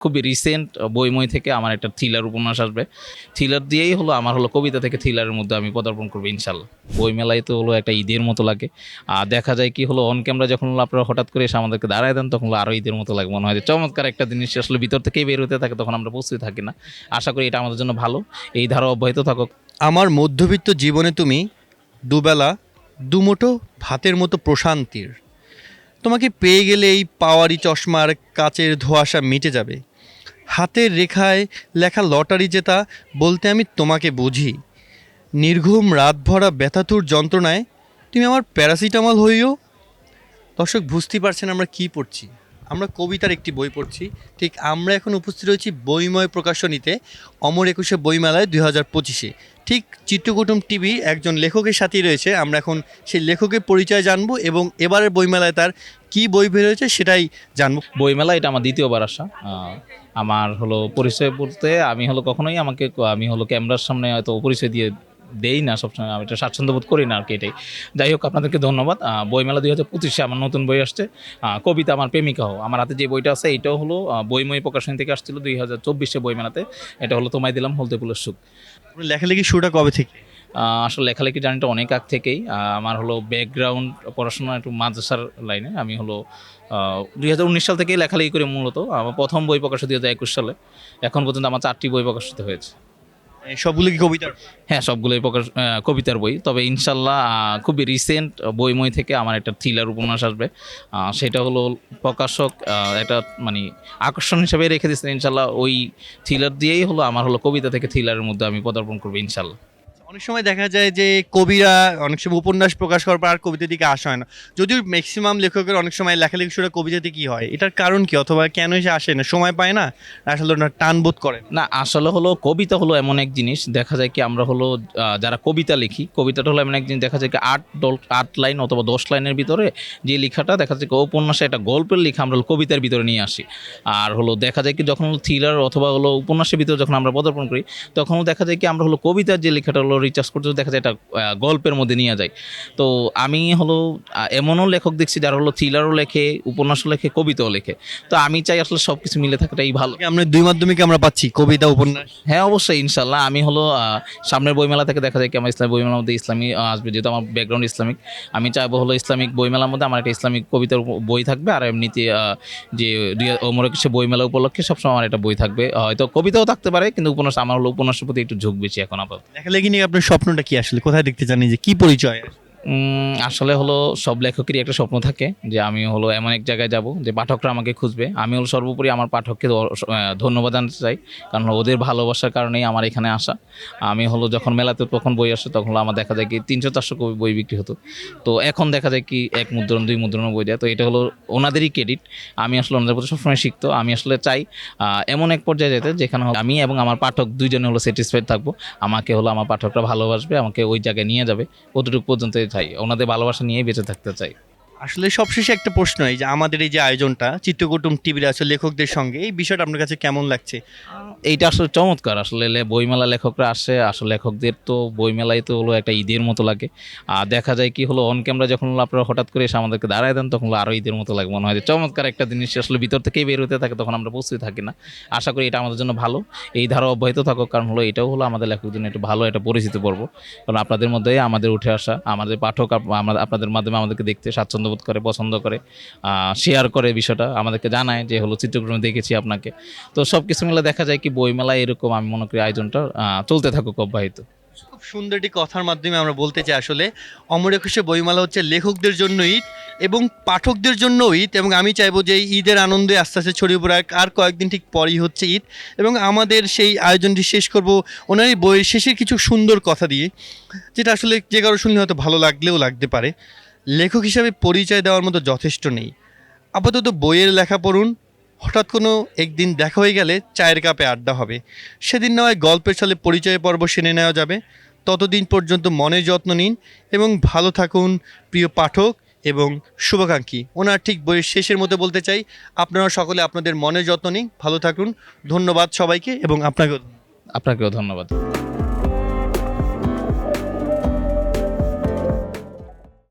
খুবই রিসেন্ট বইময় থেকে আমার একটা থ্রিলার উপন্যাস আসবে। থ্রিলার দিয়েই হলো, আমার হলো কবিতা থেকে থ্রিলারের মধ্যে আমি পদার্পণ করব, ইনশাল্লাহ। বইমেলায় তো হলো একটা ঈদের মতো লাগে। আর দেখা যায় কি হলো অন ক্যামেরা যখন হলো আপনারা হঠাৎ করে এসে আমাদেরকে দাঁড়ায় দেন, তখন হলো আরও ঈদের মতো লাগে, মনে হয় যে চমৎকার একটা জিনিস আসলে, ভিতর থেকেই বের হতে থাকে, তখন আমরা প্রস্তুত থাকি না। আশা করি এটা আমাদের জন্য ভালো। এই ধারা অব্যাহত থাকুক। আমার মধ্যবিত্ত জীবনে তুমি দুবেলা দুমুঠো ভাতের মতো প্রশান্তির। তোমাকে পেয়ে গেলে এই পাওয়ারি চশমার কাচের ধোঁয়াশা মিটে যাবে। হাতের রেখায় লেখা লটারি জেতা বলতে আমি তোমাকে বুঝি। নির্ঘুম রাত ভরা ব্যথাতুর যন্ত্রণায় তুমি আমার প্যারাসিটামল হইও। দর্শক বুঝতে পারছেন আমরা কি পড়ছি। আমরা কবিতার একটি বই পড়ছি। ঠিক আমরা এখন উপস্থিত রয়েছি বইময় প্রকাশনীতে, অমর একুশে বইমেলায় দুই হাজার পঁচিশে। ঠিক চিত্রকুটুম টিভি একজন লেখকের সাথেই রয়েছে। আমরা এখন সেই লেখকের পরিচয় জানব এবং এবারের বইমেলায় তার কি বই বেরোয়েছে সেটাই জানব। বইমেলা, এটা আমার দ্বিতীয়বার আসা। আমার হলো পরিচয় পড়তে আমি হলো কখনোই আমাকে, আমি হলো ক্যামেরার সামনে হয়তো পরিচয় দিয়ে দেই না সবসময় আমি এটা স্বাচ্ছন্দ্য বোধ করি না আর কি এটাই। যাই হোক আপনাদেরকে ধন্যবাদ। বইমেলা দুই হাজার পঁচিশে আমার নতুন বই আসছে। কবিতা আমার প্রেমিকা হও। আমার হাতে যে বইটা আছে এটাও হলো বইময় প্রকাশনী থেকে আসছিল দুই হাজার চব্বিশে বইমেলাতে। এটা হলো তোমায় দিলাম হলতে ফুলের সুখ। লেখালেখি শুরুটা কবে থেকে? আসলে লেখালেখি জার্নিটা অনেক আগ থেকেই। আমার হলো ব্যাকগ্রাউন্ড পড়াশোনা একটু মাদ্রাসার লাইনে আমি হলো দুই হাজার উনিশ সাল থেকেই লেখালেখি করি মূলত। আমার প্রথম বই প্রকাশিত দুই হাজার একুশ সালে। এখন পর্যন্ত আমার চারটি বই প্রকাশিত হয়েছে। সবগুলো কি কবিতার হ্যাঁ সবগুলোই প্রকাশ কবিতার বই। তবে ইনশাল্লাহ খুবই রিসেন্ট বইময় থেকে আমার একটা থ্রিলার উপন্যাস আসবে। সেটা হলো প্রকাশক একটা মানে আকর্ষণ হিসেবে রেখে দিয়েছেন ইনশাল্লাহ। ওই থ্রিলার দিয়েই হলো, আমার হলো কবিতা থেকে থ্রিলারের মধ্যে আমি পদার্পণ করব ইনশাল্লাহ। অনেক সময় দেখা যায় যে কবিরা অনেক সময় উপন্যাস প্রকাশ করার পর আর কবিতার দিকে আসা হয় না। যদিও ম্যাক্সিমাম লেখকের অনেক সময় লেখালেখি শুরু কবিতাতে কি হয়, এটার কারণ কি? অথবা কেন সে আসে না? সময় পায় না? আসলে ওনার টান বোধ করেন না, আসলে হলো কবিতা হলো এমন এক জিনিস, দেখা যায় কি আমরা হলো যারা কবিতা লিখি, কবিতাটা হলো এমন এক জিনিস, দেখা যায় কি আট দল, আট লাইন অথবা দশ লাইনের ভিতরে যে লেখাটা, দেখা যায় কি উপন্যাসে একটা গল্পের লেখা আমরা কবিতার ভিতরে নিয়ে আসি। আর হলো দেখা যায় কি যখন থ্রিলার অথবা হলো উপন্যাসের ভিতরে যখন আমরা পদার্পণ করি তখন দেখা যায় কি আমরা হলো কবিতার যে লেখাটা হলো রিচার্জ করতে দেখা যায় এটা গল্পের মধ্যে নিয়ে যায়। তো আমি হলো এমনও লেখক দেখছি যারা হলো থ্রিলারও লেখে উপন্যাসও লেখে কবিতাও লেখে। তো আমি চাই আসলে সব কিছু মিলে থাকাটাই ভালো। আমরা দুই মাধ্যমিকে আমরা পাচ্ছি কবিতা উপন্যাস? হ্যাঁ অবশ্যই ইনশাল্লাহ আমি হলো সামনের বইমেলা থেকে দেখা যায় কি আমার ইসলামিক বইমেলার মধ্যে ইসলামী আসবে যেহেতু আমার ব্যাকগ্রাউন্ড ইসলামিক। আমি চাইব হলো ইসলামিক বইমেলার মধ্যে আমার একটা ইসলামিক কবিতার বই থাকবে আর এমনিতে যে দুই ওমর কিছু বইমেলা উপলক্ষে সবসময় আমার একটা বই থাকবে। হয়তো কবিতাও থাকতে পারে কিন্তু উপন্যাস আমার হলো উপন্যাসের প্রতি একটু ঝোঁক বেশি এখন আপাতত। লেখালেখি নিয়ে আপনার স্বপ্নটা কি আসলে? কোথায় দেখতে চান যে কি পরিচয়? আসলে হলো সব লেখকেরই একটা স্বপ্ন থাকে যে আমি হলো এমন এক জায়গায় যাব যে পাঠকরা আমাকে খুঁজবে। আমি হলো সর্বোপরি আমার পাঠককে ধন্যবাদ জানাতে চাই, কারণ ওদের ভালোবাসার কারণেই আমার এখানে আসা। আমি হলো যখন মেলাতে তখন বই আসে তখন হলো আমার দেখা যায় কি তিনশো চারশো কবি বই বিক্রি হতো। তো এখন দেখা যায় কি এক মুদ্রণ, দুই মুদ্রণ বই দেয়। তো এটা হলো ওনাদেরই ক্রেডিট আমি আসলে ওনাদের প্রতি সবসময় শিখতো আমি আসলে চাই এমন এক পর্যায়ে যেতে যেখানে আমি এবং আমার পাঠক দুইজনে হলো স্যাটিসফাইড থাকব। আমাকে হলো আমার পাঠকরা ভালোবাসবে, আমাকে ওই জায়গায় নিয়ে যাবে। কতটুকু পর্যন্ত চাই। ওনাদের ভালোবাসা নিয়েই বেঁচে থাকতে চাই। আসলে সবশেষে একটা প্রশ্ন, এই যে আমাদের এই যে আয়োজনটা, চিত্রকুটুম টিভির আছে লেখকদের সঙ্গে, এই বিষয়টা আপনার কাছে কেমন লাগছে? এইটা আসলে চমৎকার, আসলে বইমেলা লেখকরা আসে, আসলে লেখকদের তো বইমেলাই তো হলো একটা ঈদের মতো লাগে। আর দেখা যায় কি হলো, অন ক্যামেরা যখন হলো আপনারা হঠাৎ করে এসে আমাদেরকে দাঁড়ায় দেন, তখন হলো আরও ঈদের মতো লাগে, মনে হয় যে চমৎকার একটা জিনিস আসলে ভিতর থেকেই বের হতে থাকে, তখন আমরা প্রস্তুত থাকি না। আশা করি এটা আমাদের জন্য ভালো। এই ধারা অব্যাহত থাকুক, কারণ হলো এটাও হলো আমাদের লেখকদের জন্য একটু ভালো একটা পরিচিত পর্ব। কারণ আপনাদের মধ্যেই আমাদের উঠে আসা, আমাদের পাঠক আপ- আপনাদের মাধ্যমে আমাদেরকে দেখতে, স্বাচ্ছন্দ্য বোধ করে, পছন্দ করে শেয়ার করে বিষয়টা, আমাদেরকে জানায় যে, হলো চিত্রগ্রহণে দেখেছি আপনাকে। তো সব কিছু মিলে দেখা যায় কি, বইমেলায় এরকম আমি মনে করি আয়োজনটা চলতে থাকুক অব্যাহত। খুব সুন্দর একটি কথার মাধ্যমে আমরা বলতে চাই আসলে, অমর একুশে বইমেলা হচ্ছে লেখকদের জন্য ঈদ এবং পাঠকদের জন্য ঈদ এবং আমি চাইব যে ঈদের আনন্দে আস্তে আস্তে ছড়িয়ে পড়ে, আর কয়েকদিন ঠিক পরেই হচ্ছে ঈদ এবং আমাদের সেই আয়োজনটি শেষ করব ওনার বইয়ের শেষের কিছু সুন্দর কথা দিয়ে, যেটা আসলে যে কারও শুনলে হয়তো ভালো লাগলেও লাগতে পারে। লেখক হিসাবে পরিচয় দেওয়ার মতো যথেষ্ট নেই। আপাতত বইয়ের লেখা পড়ুন। হঠাৎ কোনো একদিন দেখা হয়ে গেলে চায়ের কাপে আড্ডা হবে। সেদিন নয়, গল্পের ছলে পরিচয় পর্ব সেনে নেওয়া যাবে। ততদিন পর্যন্ত মনের যত্ন নিন এবং ভালো থাকুন, প্রিয় পাঠক, এবং শুভাকাঙ্ক্ষী। ওনার ঠিক বইয়ের শেষের মধ্যে বলতে চাই, আপনারা সকলে আপনাদের মনের যত্ন নিন, ভালো থাকুন। ধন্যবাদ সবাইকে এবং আপনাকেও আপনাকেও ধন্যবাদ।